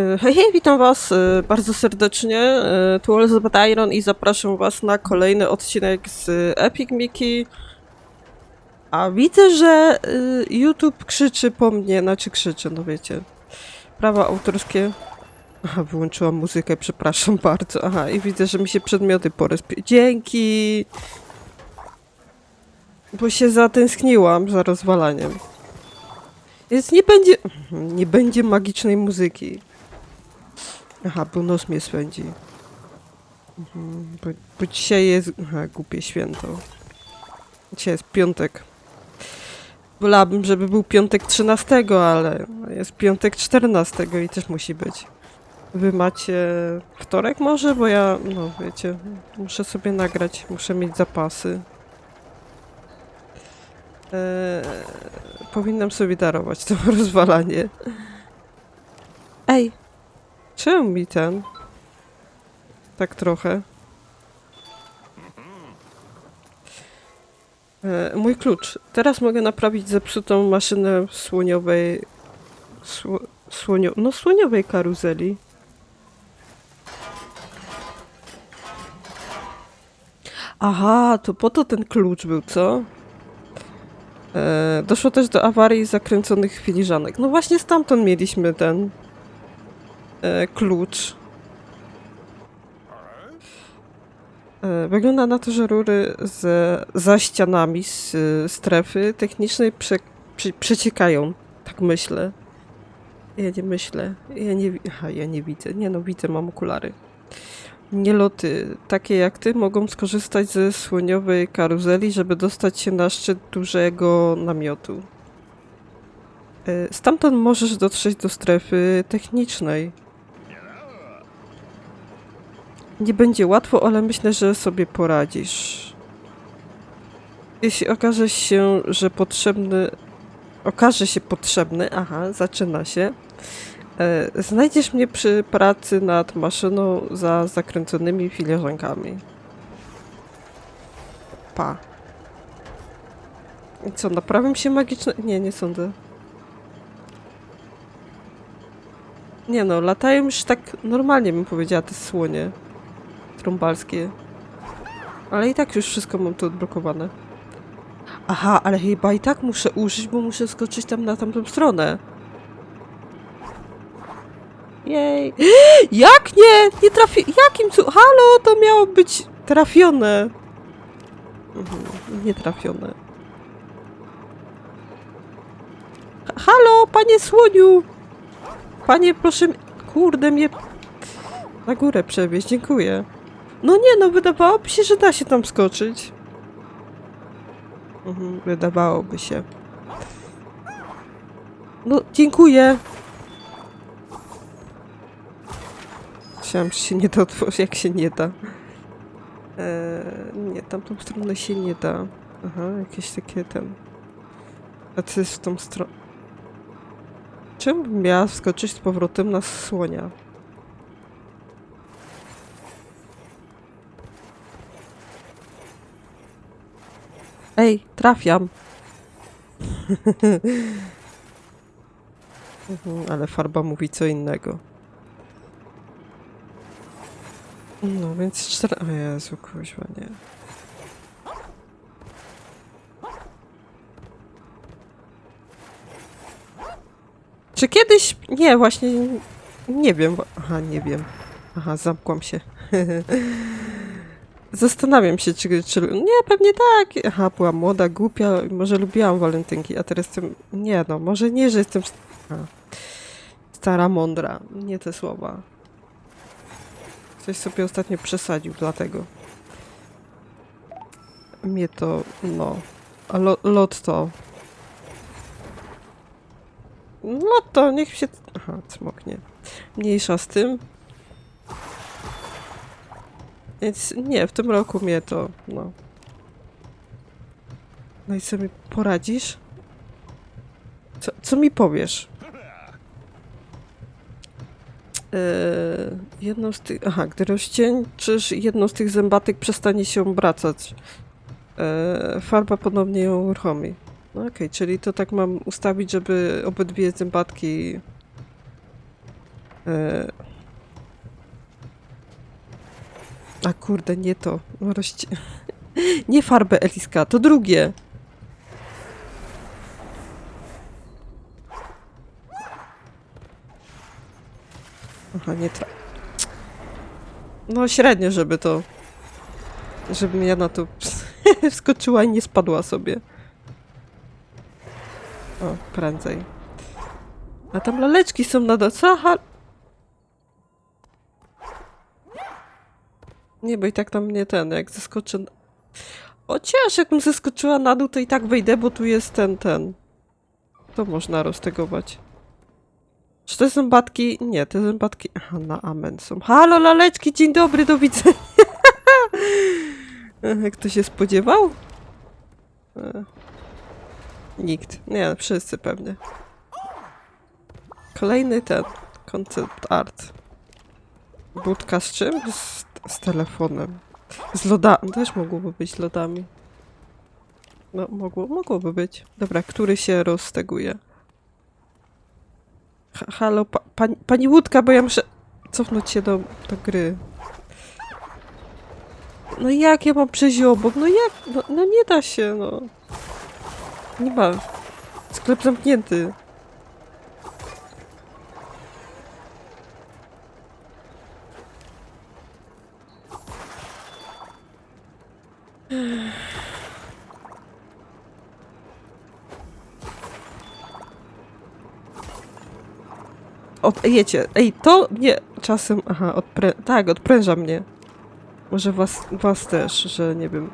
E, Hej, hej, witam was e, bardzo serdecznie. E, Tu Elizabeth Iron i zapraszam was na kolejny odcinek z Epic Mickey. A widzę, że YouTube krzyczy po mnie, znaczy krzyczy, no wiecie. Prawa autorskie. Aha, wyłączyłam muzykę, przepraszam bardzo. Aha, i widzę, że mi się przedmioty porozpi... Dzięki! Bo się zatęskniłam za rozwalaniem. Więc nie będzie... Nie będzie magicznej muzyki. Aha, nos mnie swędzi. Mhm, bo, bo dzisiaj jest... Aha, głupie święto. Dzisiaj jest piątek. Wolałabym, żeby był piątek 13, ale jest piątek 14 i też musi być. Wy macie wtorek może? Bo ja, no wiecie, muszę sobie nagrać, muszę mieć zapasy. Eee, powinnam sobie darować to rozwalanie. Ej, czemu mi ten? Tak trochę. E, mój klucz. Teraz mogę naprawić zepsutą maszynę słoniowej... Sło, słonio, no słoniowej karuzeli. Aha, to po to ten klucz był, co? E, doszło też do awarii zakręconych filiżanek. No właśnie stamtąd mieliśmy ten e, klucz. E, wygląda na to, że rury ze, za ścianami z strefy technicznej prze, przeciekają. Tak myślę. Ja nie myślę. Ja nie, aha, ja nie widzę. Nie no, widzę, mam okulary. Nieloty, takie jak ty, mogą skorzystać ze słoniowej karuzeli, żeby dostać się na szczyt dużego namiotu. E, Stamtąd możesz dotrzeć do strefy technicznej. Nie będzie łatwo, ale myślę, że sobie poradzisz. Jeśli okaże się, że potrzebny. Okaże się potrzebny, aha, zaczyna się. E, Znajdziesz mnie przy pracy nad maszyną za zakręconymi filiżankami. Pa. I co, naprawiam się magiczne? Nie, nie sądzę. Nie no, latają już tak normalnie bym powiedziała te słonie trąbalskie. Ale i tak już wszystko mam tu odblokowane. Aha, ale chyba i tak muszę użyć, bo muszę skoczyć tam na tamtą stronę. Jej. Jak nie? Nie trafi... Jakim cu... Halo, to miało być trafione. Mhm, nie trafione. Ha- Halo, panie słoniu! Panie, proszę... Kurde, mnie... Na górę przewieźć, dziękuję. No nie, no wydawałoby się, że da się tam skoczyć. Mhm, wydawałoby się. No, dziękuję. Myślałam, że się nie da otworzyć, jak się nie da. Eee, nie, tamtą stronę się nie da. Aha, jakieś takie ten... A co jest w tą stronę? Czemu bym miała wskoczyć z powrotem na słonia? Ej, trafiam. Mhm, Ale farba mówi co innego. No więc cztery... O Jezu, kuźwa, nie. Czy kiedyś... Nie, właśnie... Nie wiem. Aha, nie wiem. Aha, zamkłam się. Zastanawiam się, czy, czy... Nie, pewnie tak. Aha, była młoda, głupia, może lubiłam walentynki, a teraz jestem... Nie no, może nie, że jestem... Aha. Stara, mądra. Nie te słowa. Ktoś sobie ostatnio przesadził, dlatego. Mnie to, no. A lo, lotto. Lotto, niech się... Aha, cmoknie. Mniejsza z tym. Więc nie, w tym roku mnie to, no. No i co mi poradzisz? Co, co mi powiesz? Eee, jedną z tych. Aha, gdy rozcieńczysz jedną z tych zębatek, przestanie się obracać. Eee, farba ponownie ją uruchomi. No okej, czyli to tak mam ustawić, żeby obydwie zębatki E... A kurde, nie to. Rozci... nie farbę Eliska, to drugie. Aha, nie tra... No średnio, żeby to... Żebym ja na to wskoczyła i nie spadła sobie. O, prędzej. A tam laleczki są na dole. Co? Nie, bo i tak tam nie ten, jak zeskoczę... Chociaż jakbym zeskoczyła na dół, to i tak wyjdę, bo tu jest ten, ten. To można roztegować. Czy to są batki? Nie, te zębatki... Aha, na amen są. Halo, laleczki, dzień dobry, do widzenia. Kto się spodziewał? E, Nikt. Nie, wszyscy pewnie. Kolejny ten. Concept art. Budka z czym? Z, z telefonem. Z lodami. Też mogłoby być lodami. No, mogło, mogłoby być. Dobra, który się rozteguje? Ha, halo, pa, pani, pani Łódka, bo ja muszę cofnąć się do, do gry. No jak ja mam przejść obok? No jak? No, no nie da się, no. Nie ma. Sklep zamknięty. Od, jecie. Ej, to nie. Czasem. Aha, odprę, tak, odpręża mnie. Może was, was też, że nie wiem.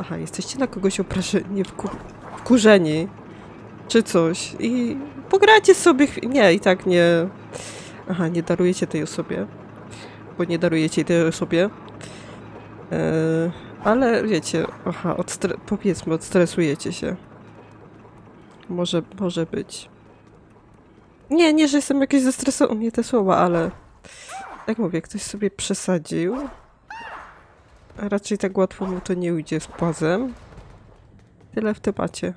Aha, jesteście na kogoś obrażeni, wku, wkurzeni. Czy coś. I pogracie sobie. Nie, i tak nie. Aha, nie darujecie tej osobie. Bo nie darujecie tej osobie. E, ale wiecie, aha, odstre- powiedzmy, odstresujecie się. Może, może być. Nie, nie, że jestem jakiś zestresowany, nie te słowa, ale jak mówię, ktoś sobie przesadził. A raczej tak łatwo mu to nie ujdzie z płazem. Tyle w temacie.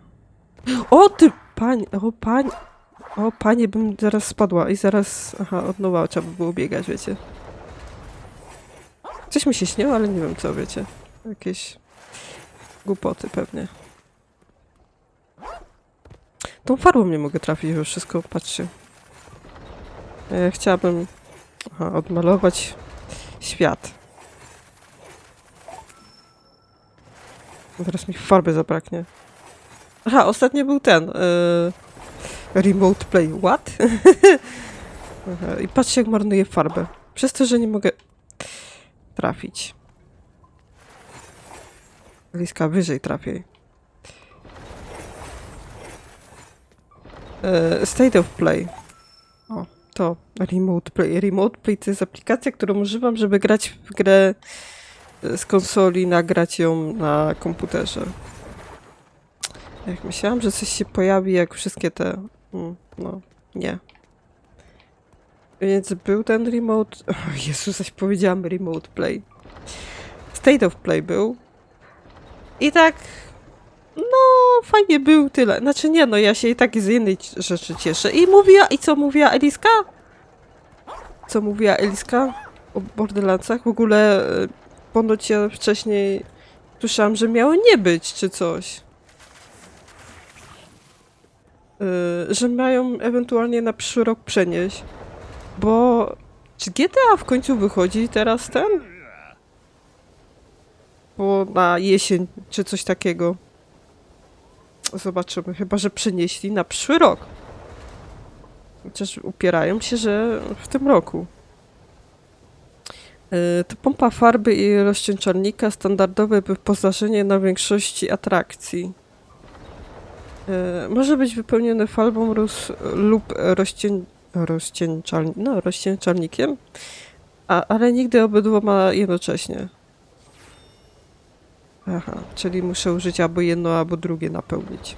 O ty, panie, o panie, o panie, bym zaraz spadła i zaraz, aha, od nowa trzeba by było biegać, wiecie. Coś mi się śniło, ale nie wiem co, wiecie. Jakieś głupoty pewnie. Tą farbą nie mogę trafić we wszystko, patrzcie. E, chciałabym aha, odmalować świat. Teraz mi farby zabraknie. Aha, ostatnio był ten. E, remote play. What? Aha, I patrzcie, jak marnuję farbę. Przez to, że nie mogę trafić. Liska wyżej trafiej. E, State of Play. O, to Remote Play. Remote Play to jest aplikacja, którą używam, żeby grać w grę z konsoli, nagrać ją na komputerze. Jak myślałam, że coś się pojawi, jak wszystkie te. mm, No, nie. Więc był ten remote. O Jezu, zaś powiedziałam remote play. State of play był. I tak. No, fajnie był tyle. Znaczy nie, no ja się i tak z innej rzeczy cieszę. I mówiła, i co mówiła Eliska? Co mówiła Eliska o Borderlandsach? W ogóle e, ponoć ja wcześniej słyszałam, że miało nie być, czy coś. E, że mają ewentualnie na przyszły rok przenieść. Bo czy GTA w końcu wychodzi teraz ten? Bo na jesień, czy coś takiego. Zobaczymy. Chyba, że przenieśli na przyszły rok. Chociaż upierają się, że w tym roku. Yy, To pompa farby i rozcieńczalnika standardowe wyposażenie na większości atrakcji. Yy, Może być wypełnione farbą roz, lub rozcień, rozcieńczalni, no, rozcieńczalnikiem, a, ale nigdy obydwoma jednocześnie. Aha, czyli muszę użyć albo jedno, albo drugie napełnić.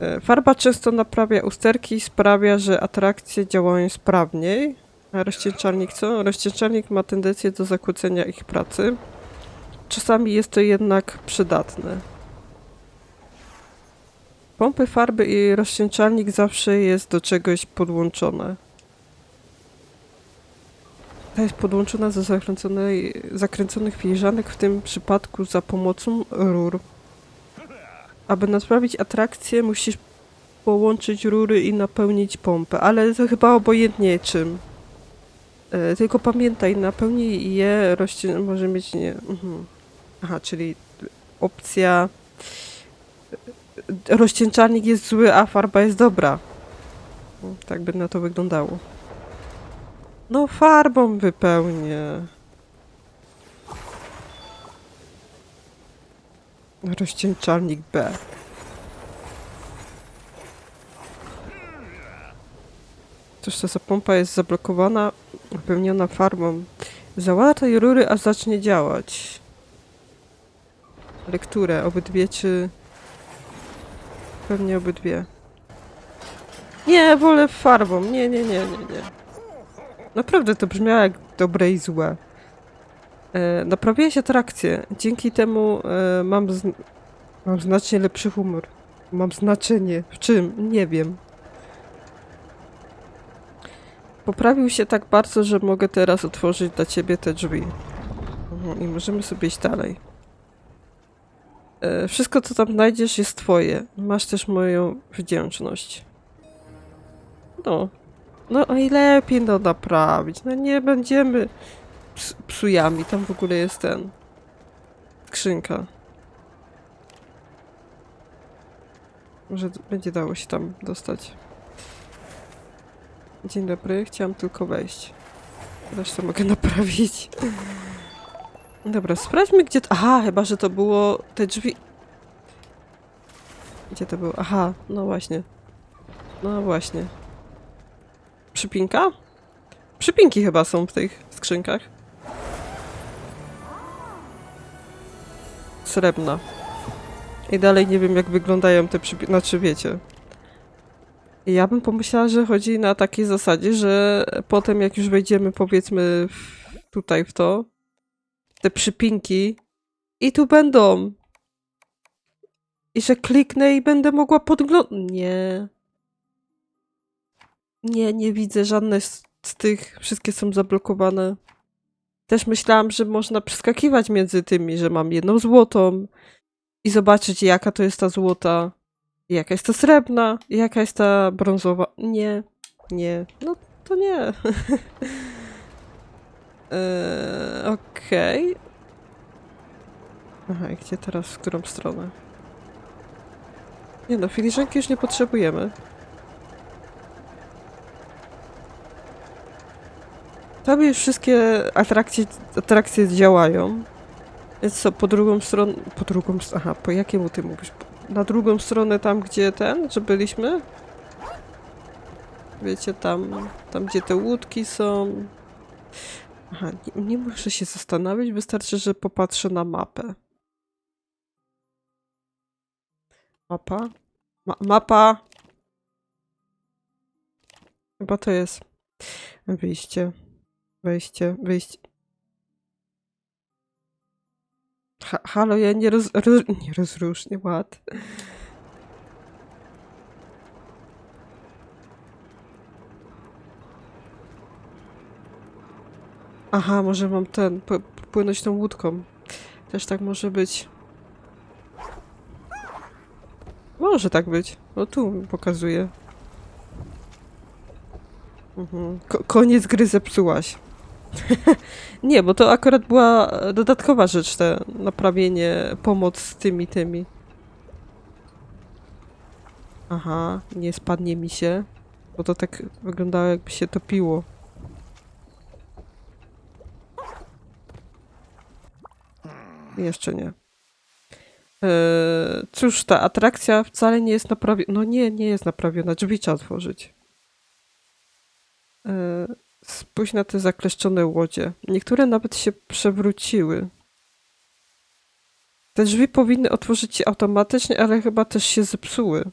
E, Farba często naprawia usterki i sprawia, że atrakcje działają sprawniej. A rozcieńczalnik co? Rozcieńczalnik ma tendencję do zakłócenia ich pracy. Czasami jest to jednak przydatne. Pompy farby i rozcieńczalnik zawsze jest do czegoś podłączone. Jest podłączona do zakręconej, zakręconych filiżanek, w tym przypadku za pomocą rur. Aby naprawić atrakcję, musisz połączyć rury i napełnić pompę, ale to chyba obojętnie czym. E, tylko pamiętaj, napełnij je, rośnie, może mieć nie. Mhm. Aha, czyli opcja. e, Rozcieńczalnik jest zły, a farba jest dobra. Tak by na to wyglądało. No, farbą wypełnię. Rozcieńczalnik B. Cóż to za pompa jest zablokowana, wypełniona farbą. Załataj rury, a zacznie działać. Ale które? Obydwie czy... Pewnie obydwie. Nie, wolę farbą. Nie, nie, nie, nie, nie. Naprawdę to brzmiało jak dobre i złe. E, naprawiłeś atrakcję. Dzięki temu e, mam, mam znacznie lepszy humor. Mam znaczenie. W czym? Nie wiem. Poprawił się tak bardzo, że mogę teraz otworzyć dla ciebie te drzwi. Mhm, I możemy sobie iść dalej. E, wszystko, co tam znajdziesz, jest twoje. Masz też moją wdzięczność. No. No najlepiej no naprawić. No nie będziemy ps psujami. Tam w ogóle jest ten. Skrzynka. Może będzie dało się tam dostać. Dzień dobry, chciałam tylko wejść. Zresztą mogę naprawić. Dobra, sprawdźmy gdzie. Aha, chyba, że to było te drzwi... Gdzie to było? Aha, no właśnie. No właśnie. Przypinka? Przypinki chyba są w tych skrzynkach. Srebrna. I dalej nie wiem, jak wyglądają te przypinki. Znaczy, wiecie. Ja bym pomyślała, że chodzi na takiej zasadzie, że potem, jak już wejdziemy, powiedzmy, w, tutaj w to, te przypinki, i tu będą. I że kliknę i będę mogła podglądać. Nie. Nie, nie widzę żadnej z, tych. Wszystkie są zablokowane. Też myślałam, że można przeskakiwać między tymi, że mam jedną złotą i zobaczyć, jaka to jest ta złota, jaka jest ta srebrna, jaka jest ta brązowa. Nie, nie, no to nie. eee, Okej. Aha, i gdzie teraz, w którą stronę? Nie no, filiżanki już nie potrzebujemy. Tam wszystkie atrakcje, atrakcje działają. Więc co, po drugą stronę... Po drugą... Aha, po jakiemu ty mówisz? Na drugą stronę tam, gdzie ten, że byliśmy? Wiecie, tam, tam gdzie te łódki są. Aha, nie, nie muszę się zastanawiać, wystarczy, że popatrzę na mapę. Mapa? Ma mapa! Chyba to jest wyjście. Wejście, wyjście. Ha halo, ja nie roz... roz nie rozrusznie, ład. Aha, może mam ten, płynąć tą łódką. Też tak może być. Może tak być. No tu pokazuje. Mhm. Ko koniec gry zepsułaś. Nie, bo to akurat była dodatkowa rzecz, te naprawienie, pomoc z tymi, tymi. Aha, nie spadnie mi się, bo to tak wyglądało jakby się topiło. Jeszcze nie. Eee, cóż, ta atrakcja wcale nie jest naprawiona. No nie, nie jest naprawiona. Drzwi trzeba otworzyć. Eee, Spójrz na te zakleszczone łodzie. Niektóre nawet się przewróciły. Te drzwi powinny otworzyć się automatycznie, ale chyba też się zepsuły.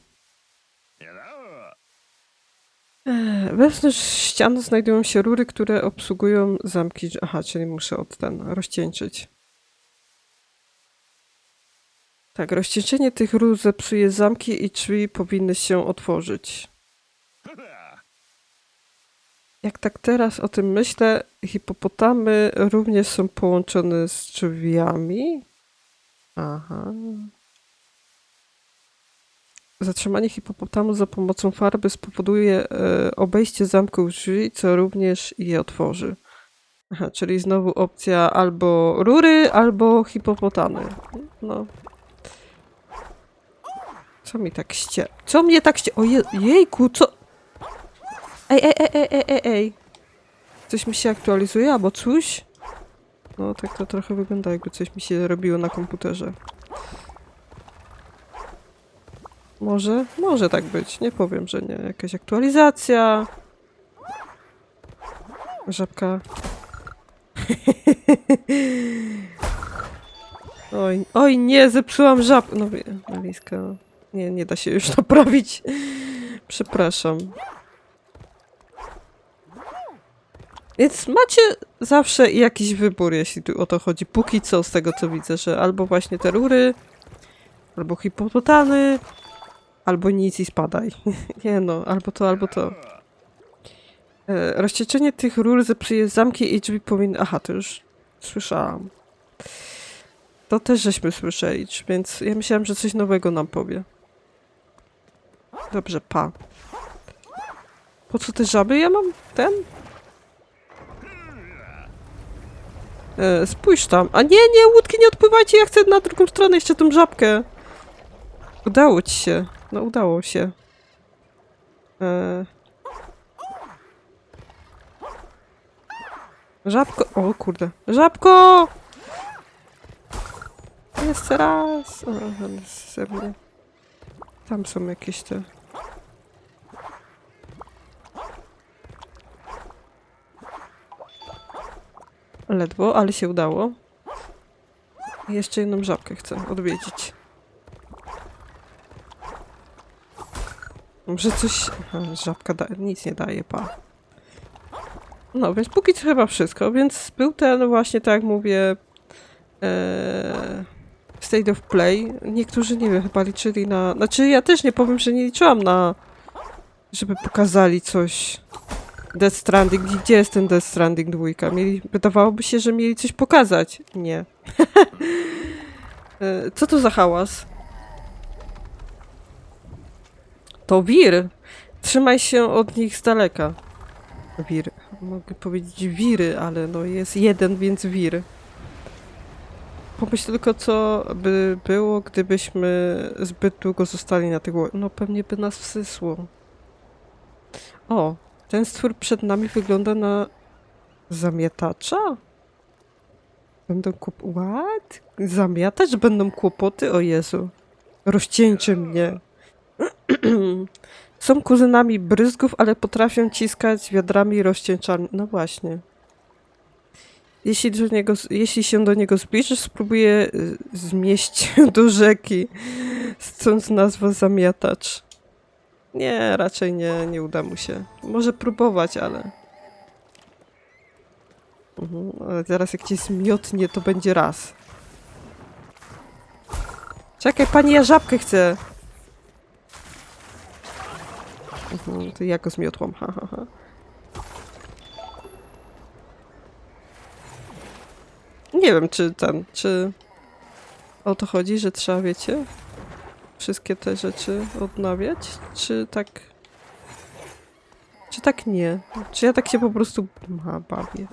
Wewnątrz ścian znajdują się rury, które obsługują zamki. Aha, czyli muszę od ten rozcieńczyć. Tak, rozcieńczenie tych rur zepsuje zamki i drzwi powinny się otworzyć. Jak tak teraz o tym myślę, hipopotamy również są połączone z drzwiami. Aha. Zatrzymanie hipopotamu za pomocą farby spowoduje e, obejście zamku drzwi, co również je otworzy. Aha, czyli znowu opcja albo rury, albo hipopotamy. No. Co mi tak ście... Co mnie tak ście... O je... jejku, co... Ej, ej, ej, ej, ej, ej. Coś mi się aktualizuje, albo coś? No, tak to trochę wygląda, jakby coś mi się robiło na komputerze. Może, może tak być. Nie powiem, że nie. Jakaś aktualizacja. Żabka. Oj, oj nie, zepsułam żabkę. No, wie- Aliska. Nie, nie da się już naprawić. Przepraszam. Więc macie zawsze jakiś wybór, jeśli tu o to chodzi. Póki co, z tego co widzę, że albo właśnie te rury, albo hipopotamy, albo nic i spadaj. Nie no, albo to, albo to. E, rozcieczenie tych rur zepsuje zamki i drzwi powinny... Aha, to już słyszałam. To też żeśmy słyszeli, więc ja myślałam, że coś nowego nam powie. Dobrze, pa. Po co te żaby ja mam? Ten? E, spójrz tam. A nie, nie, łódki nie odpływajcie, ja chcę na drugą stronę jeszcze tą żabkę. Udało ci się. No udało się. E... Żabko... O kurde. Żabko! Jeszcze raz. O. Tam są jakieś te... Ledwo, ale się udało. Jeszcze jedną żabkę chcę odwiedzić. Może coś... Żabka da... nic nie daje, pa. No, więc póki co chyba wszystko, więc był ten właśnie, tak jak mówię, e, State of Play. Niektórzy, nie wiem, chyba liczyli na... Znaczy, ja też nie powiem, że nie liczyłam na... żeby pokazali coś... Death Stranding. Gdzie jest ten Death Stranding dwójka? Mieli, wydawałoby się, że mieli coś pokazać. Nie. E, Co to za hałas? To wir. Trzymaj się od nich z daleka. Wir. Mogę powiedzieć wiry, ale no jest jeden, więc wir. Pomyśl tylko, co by było, gdybyśmy zbyt długo zostali na tych No pewnie by nas wsysło. O, ten stwór przed nami wygląda na zamiatacza? Będą kłop... What? Zamiatać? Będą kłopoty? O Jezu. Rozcieńczy mnie. Są kuzynami bryzgów, ale potrafią ciskać wiadrami rozcieńczami. No właśnie. Jeśli, do niego, jeśli się do niego zbliżysz, spróbuję y, zmieść do rzeki. Stąd nazwa zamiatacz. Nie, raczej nie, nie uda mu się. Może próbować, ale... Mhm, ale zaraz jak cię zmiotnie, to będzie raz. Czekaj, pani, ja żabkę chcę. Mhm, to ja go zmiotłam, ha, ha, ha. Nie wiem, czy ten, czy o to chodzi, że trzeba, wiecie, wszystkie te rzeczy odnawiać, czy tak, czy tak nie, czy ja tak się po prostu ha, bawię.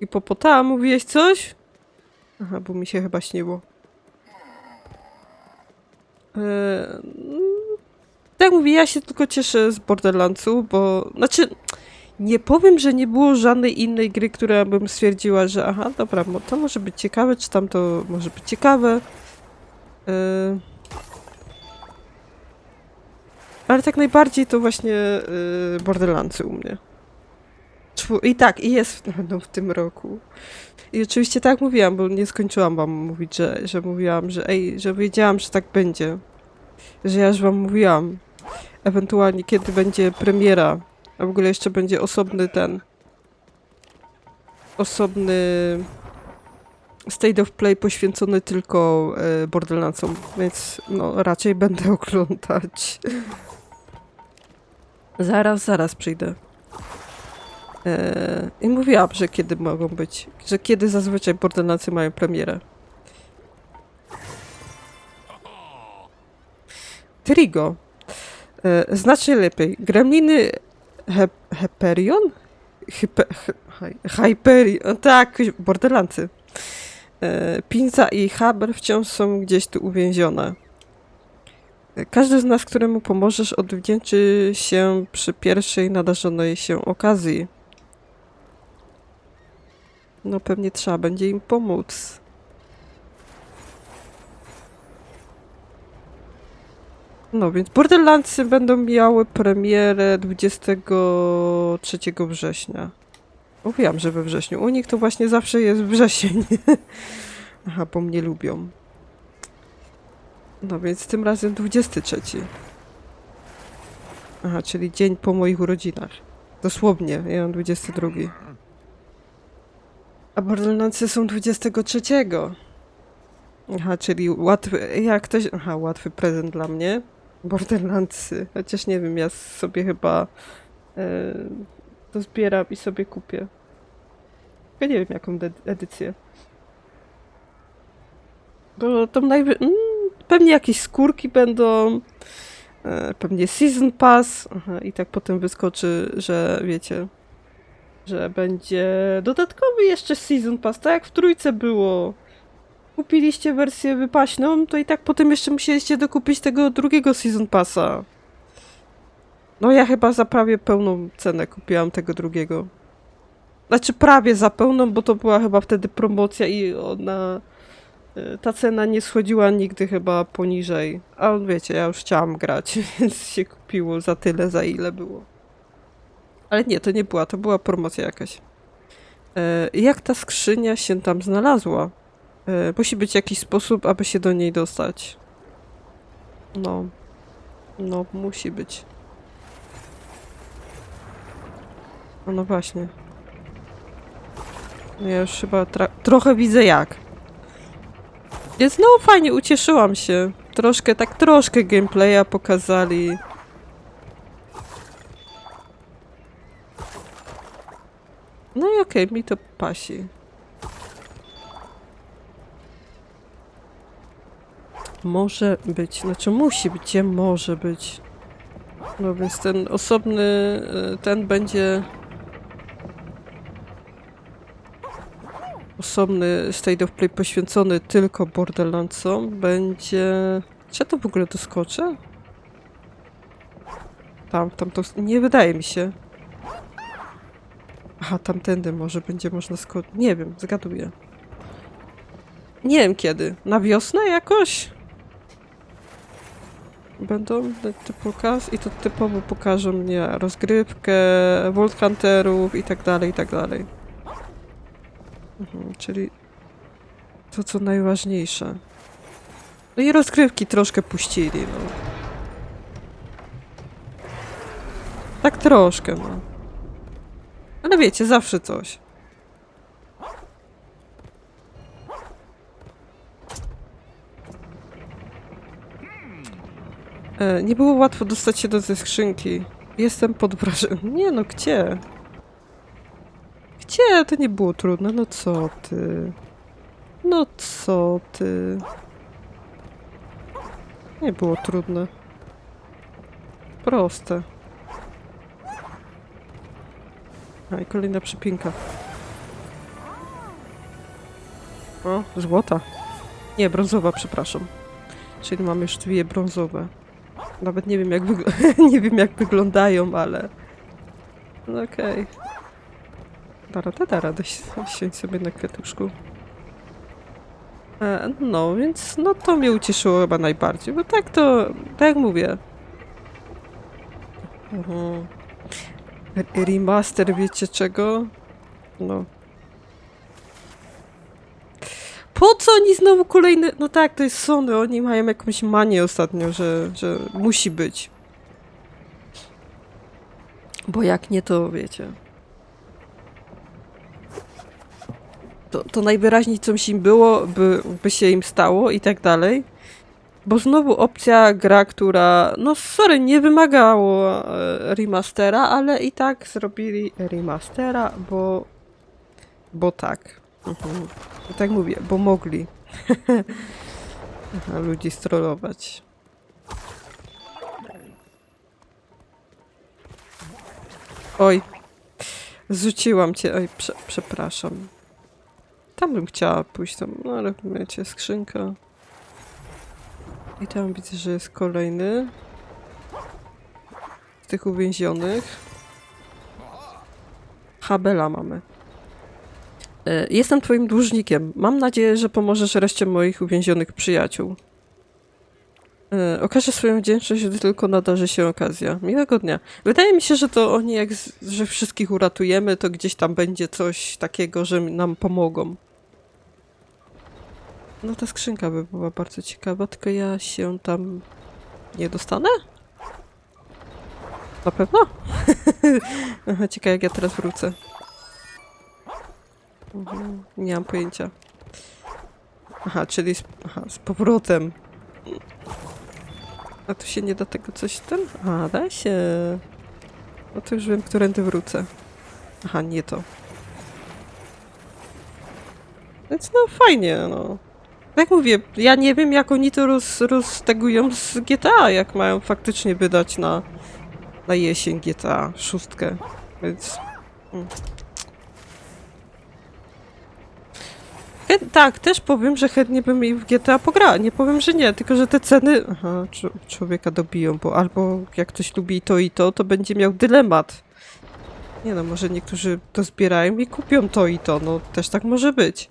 I popota, mówiłeś coś? Aha, bo mi się chyba śniło. Eee, tak mówię, ja się tylko cieszę z Borderlandsu, bo... Znaczy, nie powiem, że nie było żadnej innej gry, która bym stwierdziła, że aha, dobra, to może być ciekawe, czy tam to może być ciekawe. Eee, ale tak najbardziej to właśnie yy, Borderlandsy u mnie. I tak, i jest będą w tym roku. I oczywiście tak mówiłam, bo nie skończyłam wam mówić, że, że mówiłam, że ej, że wiedziałam, że tak będzie. Że ja już wam mówiłam. Ewentualnie kiedy będzie premiera. A w ogóle jeszcze będzie osobny ten. Osobny State of Play poświęcony tylko e, Borderlandsom, więc no raczej będę oglądać. Zaraz, zaraz przyjdę. E, I mówiłam, że kiedy mogą być, że kiedy zazwyczaj Borderlandsy mają premierę. Trigo. E, znacznie lepiej. Gremliny Hyperion? Hype hy hy- Hyperion. Tak, Borderlandsy. E, Pinza i Haber wciąż są gdzieś tu uwięzione. E, Każdy z nas, któremu pomożesz, odwdzięczy się przy pierwszej nadarzonej się okazji. No pewnie trzeba będzie im pomóc. No więc Borderlandsy będą miały premierę 23 września. Mówiłam, że we wrześniu. U nich to właśnie zawsze jest wrzesień. Aha, bo mnie lubią. No więc tym razem 23. Aha, czyli dzień po moich urodzinach. Dosłownie, ja mam 22. A Borderlandsy są 23. Aha, czyli łatwy, jak ktoś, aha, łatwy prezent dla mnie. Borderlandsy. Chociaż nie wiem, ja sobie chyba e, to zbieram i sobie kupię. Ja nie wiem, jaką edycję. Bo tam najwy... Mm, pewnie jakieś skórki będą, e, pewnie Season Pass aha, i tak potem wyskoczy, że wiecie, że będzie dodatkowy jeszcze Season Pass, tak jak w trójce było. Kupiliście wersję wypaśną, to i tak potem jeszcze musieliście dokupić tego drugiego Season Passa. No ja chyba za prawie pełną cenę kupiłam tego drugiego. Znaczy prawie za pełną, bo to była chyba wtedy promocja i ona... y, Ta cena nie schodziła nigdy chyba poniżej. A wiecie, ja już chciałam grać, więc się kupiło za tyle, za ile było. Ale nie, to nie była, to była promocja jakaś. E, jak ta skrzynia się tam znalazła? E, musi być jakiś sposób, aby się do niej dostać. No. No, musi być. No, no właśnie. No ja już chyba trochę widzę jak. Więc no fajnie, ucieszyłam się. Troszkę, tak troszkę gameplaya pokazali. No i okej, mi to pasi. Może być, znaczy musi być, gdzie może być. No więc ten osobny, y, ten będzie... Osobny State of Play poświęcony tylko Borderlandsom będzie... Czy ja to w ogóle doskoczę? Tam, tam to... Nie wydaje mi się. Aha, tamtędy może będzie można skoczyć. Nie wiem, zgaduję. Nie wiem kiedy. Na wiosnę jakoś? Będą te pokaz i to typowo pokażą mnie rozgrywkę, Vault Hunterów i tak dalej, i tak dalej. Mhm, czyli to co najważniejsze. No i rozgrywki troszkę puścili, no. Tak troszkę, no. Ale wiecie, zawsze coś. Nie było łatwo dostać się do tej skrzynki. Jestem pod wrażeniem. Nie no, gdzie? Gdzie? To nie było trudne. No co ty? No co ty? Nie było trudne. Proste. A i kolejna przypinka. O, złota. Nie, brązowa, przepraszam. Czyli mamy już dwie brązowe. Nawet nie wiem jak, nie wiem jak wyglądają, ale... No okej. Da radę, da radę si- siąść sobie na kwiatuszku. E, no, więc no to mnie ucieszyło chyba najbardziej, bo tak to, tak jak mówię. Mhm. Re- Remaster wiecie czego? No. Po co oni znowu kolejny... No tak, to jest Sony, oni mają jakąś manię ostatnio, że, że musi być. Bo jak nie, to wiecie. to, to najwyraźniej coś im było, by, by się im stało i tak dalej. Bo znowu opcja gra, która, no sorry, nie wymagało e, remastera, ale i tak zrobili remastera, bo, bo tak. Mhm. Tak mówię, bo mogli. Aha, ludzi strollować. Oj, zrzuciłam cię, oj, prze, przepraszam. Tam bym chciała pójść, tam, no ale wiecie, skrzynka. I tam widzę, że jest kolejny z tych uwięzionych. Habela mamy. E, Jestem twoim dłużnikiem. Mam nadzieję, że pomożesz reszcie moich uwięzionych przyjaciół. E, Okażę swoją wdzięczność, gdy tylko nadarzy się okazja. Miłego dnia. Wydaje mi się, że to oni, jak z, że wszystkich uratujemy, to gdzieś tam będzie coś takiego, że nam pomogą. No ta skrzynka by była bardzo ciekawa, tylko ja się tam nie dostanę? Na pewno? Ciekawe jak ja teraz wrócę. Mhm, nie mam pojęcia. Aha, czyli z, aha, z powrotem. A tu się nie da tego coś ten? A, da się. No to już wiem, którędy wrócę. Aha, nie to. Więc no fajnie, no. Jak mówię, ja nie wiem jak oni to roz, roztegują z GTA, jak mają faktycznie wydać na, na jesień GTA szóstkę. Więc... mm. Tak, też powiem, że chętnie bym i w GTA pograła. Nie powiem, że nie, tylko że te ceny. Aha, człowieka dobiją, bo albo jak ktoś lubi to i to, to będzie miał dylemat. Nie no, może niektórzy to zbierają i kupią to i to, no też tak może być.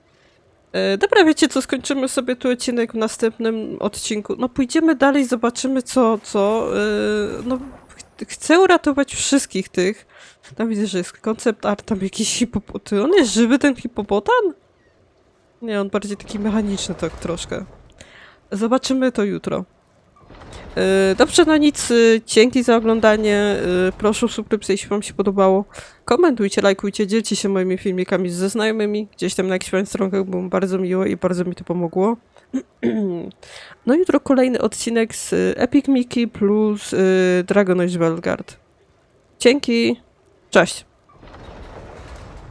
E, dobra, wiecie co, skończymy sobie tu odcinek w następnym odcinku. No pójdziemy dalej, zobaczymy co, co. E, no ch- chcę uratować wszystkich tych. Tam widzę, że jest koncept art, tam jakiś hipopotan. On jest żywy, ten hipopotan? Nie, on bardziej taki mechaniczny tak troszkę. Zobaczymy to jutro. Yy, Dobrze, no nic, yy, dzięki za oglądanie. Yy, Proszę o subskrypcję, jeśli wam się podobało. Komentujcie, lajkujcie, dzielcie się moimi filmikami ze znajomymi. Gdzieś tam na jakichś moich stronkach było bardzo miło i bardzo mi to pomogło. No jutro kolejny odcinek z Epic Mickey plus Dragon Age Valgard. Dzięki, cześć.